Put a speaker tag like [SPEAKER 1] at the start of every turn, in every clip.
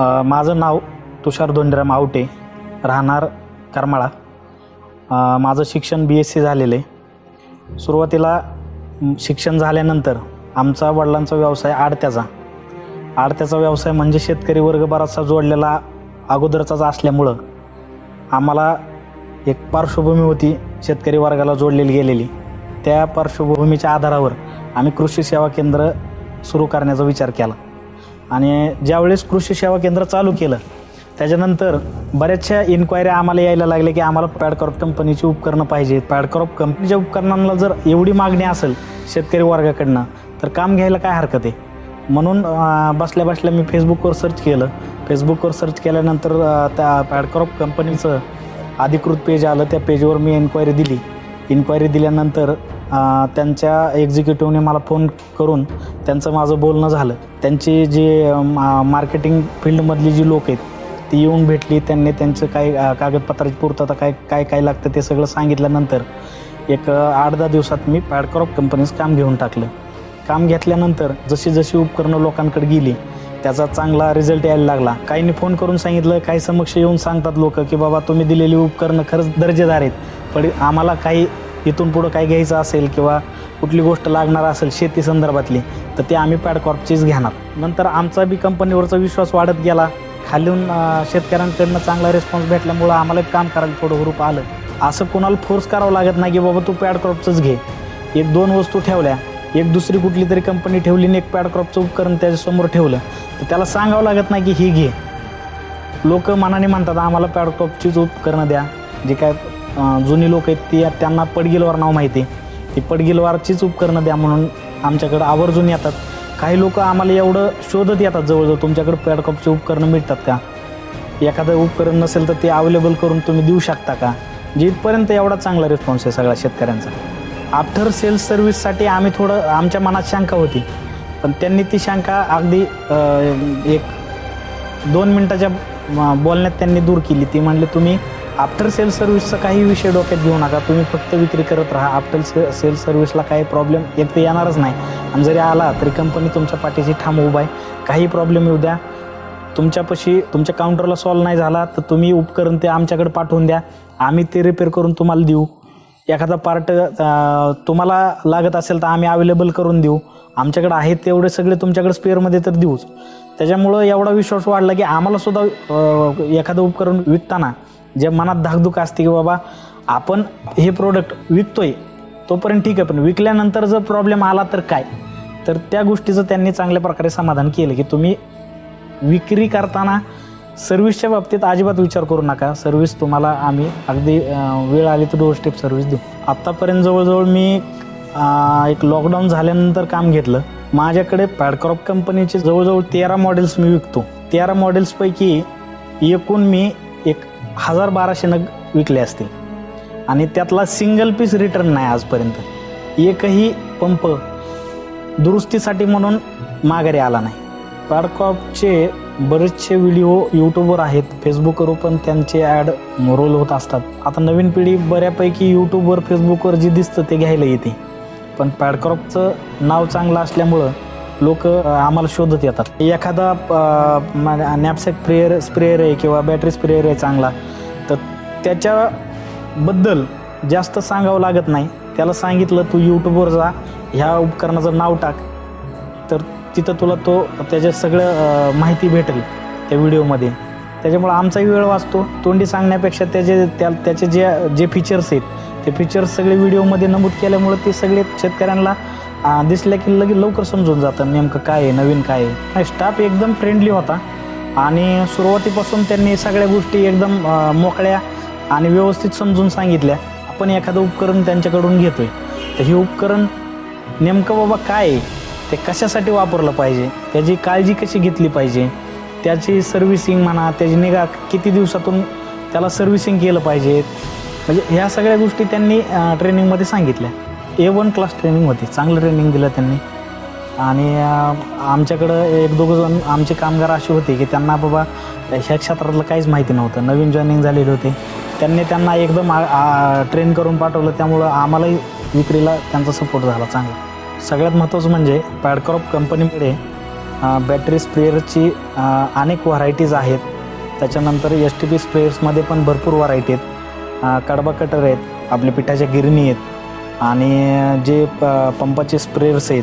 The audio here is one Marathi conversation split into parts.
[SPEAKER 1] माझं नाव तुषार दोंडराम आवटे राहणार करमाळा. माझं शिक्षण बी एस सी झालेलं आहे. सुरुवातीला शिक्षण झाल्यानंतर आमचा वडिलांचा व्यवसाय आडत्याचा. आडत्याचा व्यवसाय म्हणजे शेतकरी वर्ग बराचसा जोडलेला अगोदरचाच असल्यामुळं आम्हाला एक पार्श्वभूमी होती शेतकरी वर्गाला जोडलेली गेलेली. त्या पार्श्वभूमीच्या आधारावर आम्ही कृषी सेवा केंद्र सुरू करण्याचा विचार केला. आणि ज्यावेळेस कृषी सेवा केंद्र चालू केलं त्याच्यानंतर बऱ्याचशा इन्क्वायऱ्या आम्हाला यायला लागल्या की आम्हाला पॅडक्रॉप कंपनीची उपकरणं पाहिजेत. पॅडक्रॉप कंपनीच्या उपकरणांना जर एवढी मागणी असेल शेतकरी वर्गाकडनं तर काम घ्यायला काय हरकत आहे? म्हणून बसल्या बसल्या मी फेसबुकवर सर्च केलं. फेसबुकवर सर्च केल्यानंतर त्या पॅडक्रॉप कंपनीचं अधिकृत पेज आलं. त्या पेजवर मी एन्क्वायरी दिली. इन्क्वायरी दिल्यानंतर त्यांच्या एक्झिक्युटिव्हने मला फोन करून त्यांचं माझं बोलणं झालं. त्यांची जी मार्केटिंग फील्डमधली जी लोक आहेत ती येऊन भेटली. त्यांनी त्यांचं काय कागदपत्राची पूर्तता काय काय काय लागतं ते सगळं सांगितल्यानंतर एक आठ दहा दिवसात मी पॅडक्रॉप कंपनीचं काम घेऊन टाकलं. काम घेतल्यानंतर जशी जशी उपकरणं लोकांकडे गेली त्याचा चांगला रिझल्ट यायला लागला. काहींनी फोन करून सांगितलं काही समक्ष येऊन सांगतात लोक की बाबा तुम्ही दिलेली उपकरणं खरंच दर्जेदार आहेत पण आम्हाला काही इथून पुढं काय घ्यायचं असेल किंवा कुठली गोष्ट लागणार असेल शेती संदर्भातली तर ते आम्ही पॅडकॉर्पचीच घेणार. नंतर आमचा बी कंपनीवरचा विश्वास वाढत गेला. खालून शेतकऱ्यांकडनं चांगला रिस्पॉन्स भेटल्यामुळं आम्हाला एक काम करायला थोडं हुरूप आलं. असं कोणाला फोर्स करावं लागत नाही की बाबा तू पॅडक्रॉपचंच घे. एक दोन वस्तू ठेवल्या एक दुसरी कुठली तरी कंपनी ठेवली आणि एक पॅडक्रॉपचं उपकरण त्याच्यासमोर ठेवलं तर त्याला सांगावं लागत नाही की ही घे. लोक मनाने म्हणतात आम्हाला पॅडक्रॉपचीच उपकरणं द्या. जे काय जुनी लोक आहेत ती त्यांना पडगिलवार नाव माहिती आहे. ती पडगिलवारचीच उपकरणं द्या म्हणून आमच्याकडं आवर्जून येतात. काही लोक आम्हाला एवढं शोधत येतात जवळजवळ तुमच्याकडे पॅडकॉपची उपकरणं मिळतात का? एखादं उपकरण नसेल तर ते अवेलेबल करून तुम्ही देऊ शकता का? म्हणजे जिथपर्यंत एवढा चांगला रिस्पॉन्स आहे सगळ्या शेतकऱ्यांचा. आफ्टर सेल्स सर्व्हिससाठी आम्ही थोडं आमच्या मनात शंका होती. पण त्यांनी ती शंका अगदी एक दोन मिनटाच्या बोलण्यात त्यांनी दूर केली. ती म्हणले तुम्ही आफ्टर सेल सर्व्हिसचा काही विषय डोक्यात घेऊ नका. तुम्ही फक्त विक्री करत राहा. आफ्टर से सेल सर्व्हिसला काही प्रॉब्लेम एक तर येणारच नाही. आणि जरी आला तरी कंपनी तुमच्या पाठीशी ठाम उभा आहे. काही प्रॉब्लेम येऊ द्या. तुमच्यापाशी तुमच्या काउंटरला सॉल्व नाही झाला तर तुम्ही उपकरण ते आमच्याकडे पाठवून द्या. आम्ही ते रिपेअर करून तुम्हाला देऊ. एखादा पार्ट तुम्हाला लागत असेल तर आम्ही अवेलेबल करून देऊ. आमच्याकडे आहेत तेवढे सगळे तुमच्याकडे स्पेअरमध्ये तर देऊच. त्याच्यामुळं एवढा विश्वास वाढला की आम्हाला सुद्धा एखादं उपकरण विकताना जे मनात धाकधूक असते की बाबा आपण हे प्रोडक्ट विकतोय तोपर्यंत ठीक आहे पण विकल्यानंतर जर प्रॉब्लेम आला तर काय? तर त्या गोष्टीचं त्यांनी चांगल्या प्रकारे समाधान केलं की तुम्ही विक्री करताना सर्व्हिसच्या बाबतीत अजिबात विचार करू नका. सर्व्हिस तुम्हाला आम्ही अगदी वेळ आली तर डोर स्टेप सर्व्हिस देऊ. आत्तापर्यंत जवळजवळ मी एक लॉकडाऊन झाल्यानंतर काम घेतलं. माझ्याकडे पॅडक्रॉप कंपनीचे जवळजवळ तेरा मॉडेल्स मी विकतो. तेरा मॉडेल्सपैकी एकूण मी एक हजार बाराशे नग विकले असतील. आणि त्यातला सिंगल पीस रिटर्न नाही आजपर्यंत. एकही पंप दुरुस्तीसाठी म्हणून माघारी आला नाही. पॅडक्रॉपचे बरेचसे व्हिडिओ यूट्यूबवर आहेत. फेसबुकवर पण त्यांचे ॲड रोल होत असतात. आता नवीन पिढी बऱ्यापैकी यूट्यूबवर फेसबुकवर जे दिसतं ते घ्यायला येते. पण पॅडक्रॉपचं नाव चांगलं असल्यामुळं लोक आम्हाला शोधत येतात. एखादा नॅपसॅक स्प्रेअर स्प्रेअर आहे किंवा बॅटरी स्प्रेअर आहे चांगला तर त्याच्याबद्दल जास्त सांगावं लागत नाही. त्याला सांगितलं तू यूट्यूबवर जा ह्या उपकरणाचं नाव टाक. तर तिथं तुला तो त्याच्या सगळं माहिती भेटेल त्या व्हिडिओमध्ये. त्याच्यामुळं आमचाही वेळ वाचतो. तोंडी सांगण्यापेक्षा त्याचे त्या त्याचे जे जे फीचर्स आहेत ते फीचर्स सगळे व्हिडिओमध्ये नमूद केल्यामुळं ते सगळे शेतकऱ्यांना दिसल्या की लगेच लवकर समजून जातं नेमकं काय आहे नवीन काय आहे. स्टाफ एकदम फ्रेंडली होता. आणि सुरुवातीपासून त्यांनी सगळ्या गोष्टी एकदम मोकळ्या आणि व्यवस्थित समजून सांगितल्या. आपण एखादं उपकरण त्यांच्याकडून घेतोय. तर हे उपकरण नेमकं बाबा काय आहे? ते कशासाठी वापरलं पाहिजे? त्याची काळजी कशी घेतली पाहिजे? त्याची सर्व्हिसिंग म्हणा त्याची निगा किती दिवसातून त्याला सर्व्हिसिंग केलं पाहिजे? म्हणजे ह्या सगळ्या गोष्टी त्यांनी ट्रेनिंगमध्ये सांगितल्या. ए वन क्लास ट्रेनिंग होती. चांगलं ट्रेनिंग दिलं त्यांनी. आणि आमच्याकडं एक दोघं जण आमचे कामगार असे होते की त्यांना बाबा ह्या क्षेत्रातलं काहीच माहिती नव्हतं. नवीन जॉईनिंग झालेले होते. त्यांनी त्यांना एकदम ट्रेन करून पाठवलं. त्यामुळं आम्हालाही विक्रीला त्यांचा सपोर्ट झाला चांगला. सगळ्यात महत्त्वाचं म्हणजे पॅडक्रॉप कंपनीकडे बॅटरी स्प्रेअरची अनेक व्हरायटीज आहेत. त्याच्यानंतर एस टी पी स्प्रेअर्समध्ये पण भरपूर व्हरायटी आहेत. कडबा कटर आहेत आपल्या पिठाच्या गिरणी आहेत आणि जे प पंपाचे स्प्रेयर्स आहेत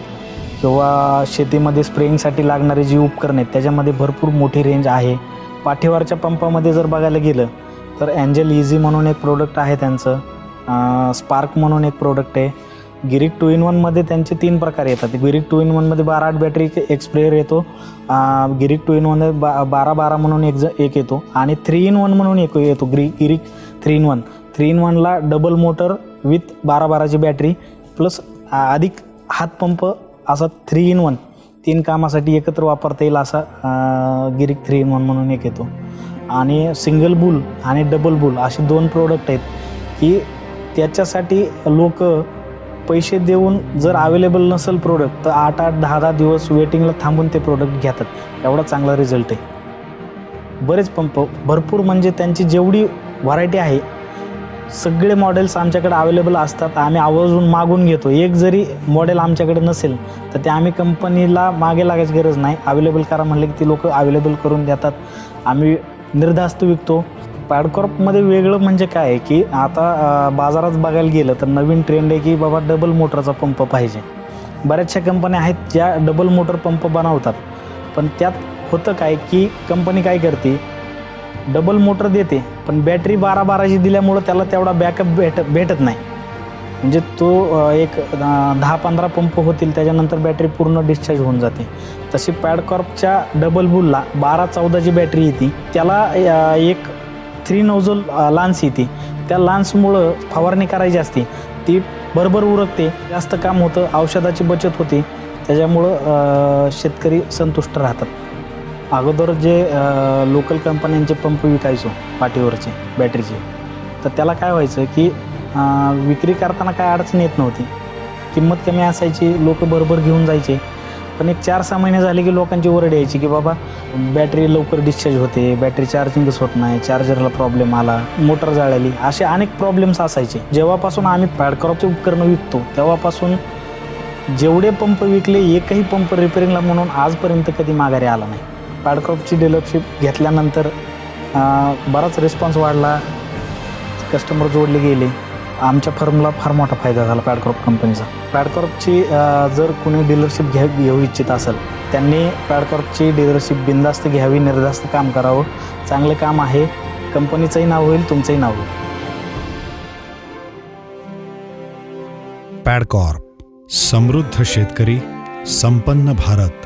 [SPEAKER 1] किंवा शेतीमध्ये स्प्रेइंगसाठी लागणारे जी उपकरणे आहेत त्याच्यामध्ये भरपूर मोठी रेंज आहे. पाठीवरच्या पंपामध्ये जर बघायला गेलं तर अँजल इझी म्हणून एक प्रोडक्ट आहे त्यांचं. स्पार्क म्हणून एक प्रोडक्ट आहे. गिरिक टू इन वनमध्ये त्यांचे तीन प्रकार येतात. गिरिक टू इन वनमध्ये बारा आठ बॅटरी एक स्प्रेअर येतो. गिरिक टू इन वन बा बारा बारा म्हणून एक ज एक येतो. आणि थ्री इन वन म्हणून एक येतो. ग्री गिरिक three in one three in वनला डबल मोटर विथ बारा बाराची बॅटरी प्लस अधिक हातपंप असा थ्री इन वन तीन कामासाठी एकत्र वापरता येईल असा गिरिक थ्री इन वन म्हणून एक येतो. आणि सिंगल बुल आणि डबल बुल असे दोन प्रोडक्ट आहेत की त्याच्यासाठी लोक पैसे देऊन जर अवेलेबल नसेल प्रोडक्ट तर आठ आठ दहा दहा दिवस वेटिंगला थांबून ते प्रोडक्ट घेतात. एवढा चांगला रिझल्ट आहे. बरेच पंप भरपूर म्हणजे त्यांची जेवढी व्हरायटी आहे सगळे मॉडेल्स आमच्याकडे अवेलेबल असतात. आम्ही आवर्जून मागून घेतो. एक जरी मॉडेल आमच्याकडे नसेल तर ते आम्ही कंपनीला मागे लागायची गरज नाही. अवेलेबल करा म्हणले की ती लोक अवेलेबल करून देतात. आम्ही निर्धास्त विकतो. पॅडकॉर्पमध्ये वेगळं म्हणजे काय आहे की आता बाजारात बघायला गेलं तर नवीन ट्रेंड आहे की बाबा डबल मोटरचा पंप पाहिजे. बऱ्याचशा कंपन्या आहेत ज्या डबल मोटर पंप बनवतात. पण त्यात होतं काय की कंपनी काय करते? डबल मोटर देते पण बॅटरी बारा बाराची दिल्यामुळं त्याला तेवढा बॅकअप भेट भेटत नाही. म्हणजे तो एक दहा पंधरा पंप होतील त्याच्यानंतर बॅटरी पूर्ण डिस्चार्ज होऊन जाते. तशी पॅडकॉर्पच्या डबल बुलला बारा चौदाची बॅटरी येते. त्याला एक थ्री नोजल लान्स येते त्या लान्समुळं फवारणी करायची असते. ती बरोबर उरकते जास्त काम होतं औषधाची बचत होते. त्याच्यामुळं शेतकरी संतुष्ट राहतात. अगोदर जे लोकल कंपन्यांचे पंप विकायचो पाठीवरचे बॅटरीचे तर त्याला काय व्हायचं की विक्री करताना काय अडचण येत नव्हती. किंमत कमी असायची लोक बरोबर घेऊन जायचे. पण एक चार सहा महिने झाले की लोकांची ओरड यायची की बाबा बॅटरी लवकर डिस्चार्ज होते बॅटरी चार्जिंगच होत नाही चार्जरला प्रॉब्लेम आला मोटर जाळली. असे अनेक प्रॉब्लेम्स असायचे. जेव्हापासून आम्ही पॅडक्रॉपचे उपकरणं विकतो तेव्हापासून जेवढे पंप विकले एकही पंप रिपेअरिंगला म्हणून आजपर्यंत कधी माघारी आला नाही. पॅडक्रॉपची डेलरशिप घेतल्यानंतर बराच रिस्पॉन्स वाढला. कस्टमर जोडले गेले. आमच्या फर्मला फार मोठा फायदा झाला पॅडक्रॉप कंपनीचा पॅडकॉर्पची जर कुणी डीलरशिप घ्या घेऊ इच्छित असेल त्यांनी पॅडकॉर्पची डीलरशिप बिंदास्त घ्यावी निर्धास्त काम करावं. चांगलं काम आहे. कंपनीचंही नाव होईल तुमचंही नाव होईल.
[SPEAKER 2] पॅडकॉर्प समृद्ध शेतकरी संपन्न भारत.